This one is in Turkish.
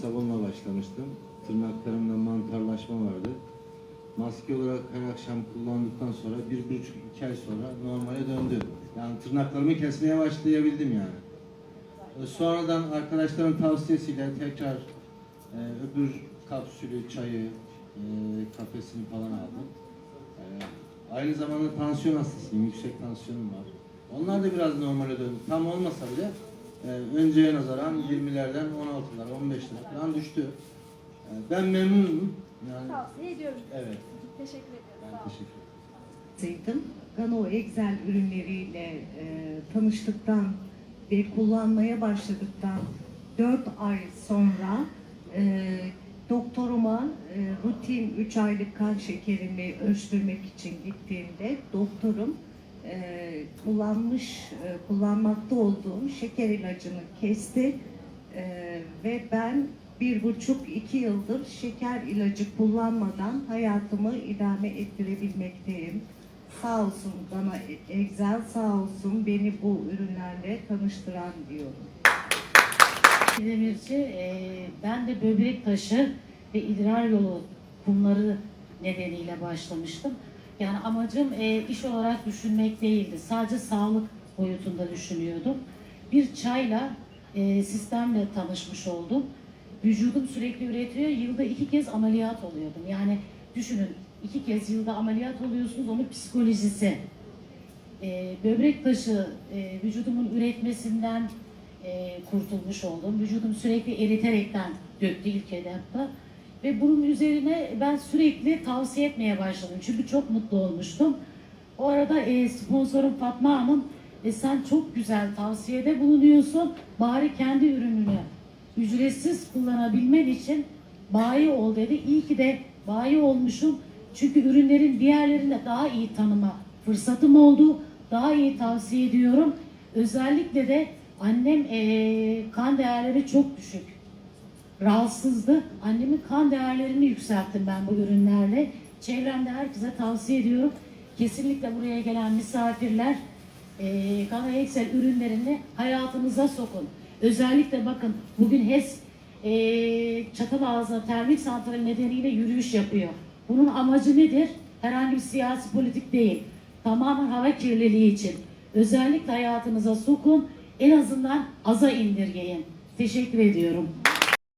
sabunla başlamıştım. Tırnaklarımda mantarlaşma vardı. Maske olarak her akşam kullandıktan sonra bir buçuk iki ay sonra normale döndü. Yani tırnaklarımı kesmeye başlayabildim yani. E, Sonradan arkadaşların tavsiyesiyle tekrar e, öbür kapsülü, çayı, e, kafesini falan aldım. E, aynı zamanda tansiyon hastasıyım, yüksek tansiyonum var. Onlar da biraz normale döndü. Tam olmasa bile e, önceye nazaran 20'lerden 16'lara, 15'lere falan düştü. E, ben memnunum. Yani, Tavsiye ediyorum. evet, Teşekkür ediyorum. Sağ ben teşekkür ederim. Saydım. Gano Excel ürünleriyle e, tanıştıktan ve kullanmaya başladıktan 4 ay sonra e, doktoruma e, rutin 3 aylık kan şekerimi ölçtürmek için gittiğimde doktorum e, kullanmış e, kullanmakta olduğum şeker ilacını kesti E, ve ben bir buçuk iki yıldır şeker ilacı kullanmadan hayatımı idame ettirebilmekteyim. Sağ olsun bana Excel sağ olsun beni bu ürünlerle tanıştıran diyorum. Demirci, e, ben de böbrek taşı ve idrar yolu kumları nedeniyle başlamıştım. Yani amacım e, iş olarak düşünmek değildi. Sadece sağlık boyutunda düşünüyordum. Bir çayla, e, sistemle tanışmış oldum. Vücudum sürekli üretiyor. Yılda iki kez ameliyat oluyordum. Yani düşünün iki kez yılda ameliyat oluyorsunuz. Onun psikolojisi. E, böbrek taşı e, vücudumun üretmesinden e, kurtulmuş oldum. Vücudum sürekli eriterekten döktü ilk etapta. Ve bunun üzerine ben sürekli tavsiye etmeye başladım. Çünkü çok mutlu olmuştum. O arada e, sponsorum Fatma Hanım e, sen çok güzel tavsiyede bulunuyorsun. Bari kendi ürününü ücretsiz kullanabilmen için bayi ol dedi. İyi ki de bayi olmuşum. Çünkü ürünlerin diğerlerini de daha iyi tanıma fırsatım oldu. Daha iyi tavsiye ediyorum. Özellikle de annem eee, kan değerleri çok düşük. Rahatsızdı. Annemin kan değerlerini yükselttim ben bu ürünlerle. Çevremde herkese tavsiye ediyorum. Kesinlikle buraya gelen misafirler eee Kana Excel ürünlerini hayatınıza sokun. Özellikle bakın bugün HES eee Çatalağızı termik santrali nedeniyle yürüyüş yapıyor. Bunun amacı nedir? Herhangi bir siyasi politik değil. Tamamen hava kirliliği için. Özellikle hayatınıza sokun. En azından aza indirgeyin. Teşekkür ediyorum.